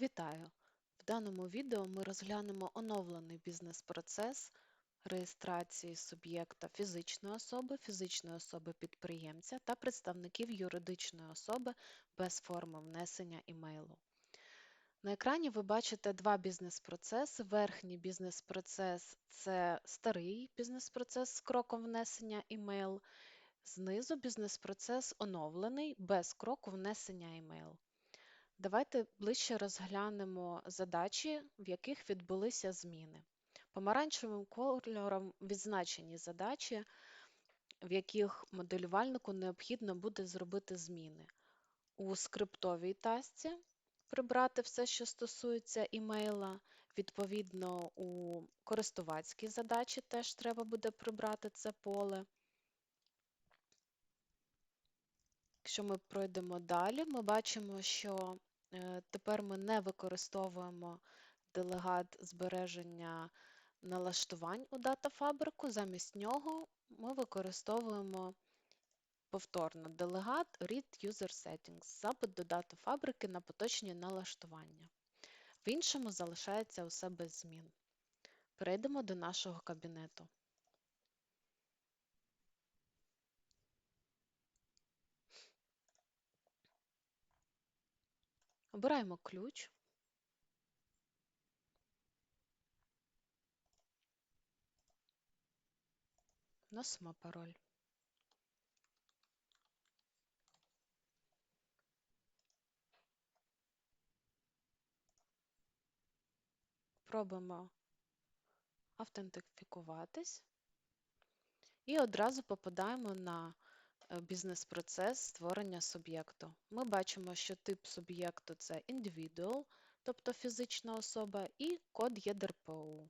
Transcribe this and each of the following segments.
Вітаю! В даному відео ми розглянемо оновлений бізнес-процес реєстрації суб'єкта фізичної особи, фізичної особи-підприємця та представників юридичної особи без форми внесення імейлу. На екрані ви бачите два бізнес-процеси. Верхній бізнес-процес це старий бізнес-процес з кроком внесення імейл. Знизу бізнес-процес оновлений без кроку внесення імейл. Давайте ближче розглянемо задачі, в яких відбулися зміни. Помаранчевим кольором відзначені задачі, в яких моделювальнику необхідно буде зробити зміни. У скриптовій тасці прибрати все, що стосується імейла. Відповідно, у користувацькій задачі теж треба буде прибрати це поле. Якщо ми пройдемо далі, ми бачимо, що Е, тепер ми не використовуємо делегат збереження налаштувань у датафабрику, замість нього ми використовуємо повторно делегат Read User Settings, запит до датафабрики на поточні налаштування. В іншому залишається усе без змін. Перейдемо до нашого кабінету. Обираємо ключ. Вносимо пароль. Пробуємо автентифікуватись і одразу попадаємо на бізнес-процес створення суб'єкту. Ми бачимо, що тип суб'єкту це individual, тобто фізична особа, і код ЄДРПО.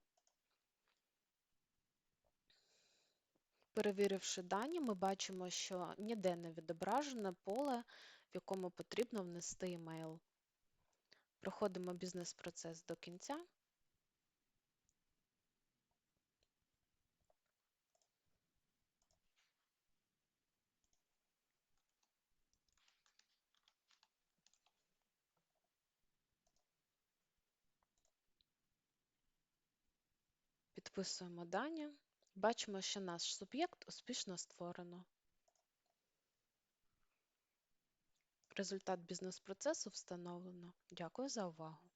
Перевіривши дані, ми бачимо, що ніде не відображене поле, в якому потрібно внести імейл. Проходимо бізнес-процес до кінця. Підписуємо дані. Бачимо, що наш суб'єкт успішно створено. Результат бізнес-процесу встановлено. Дякую за увагу!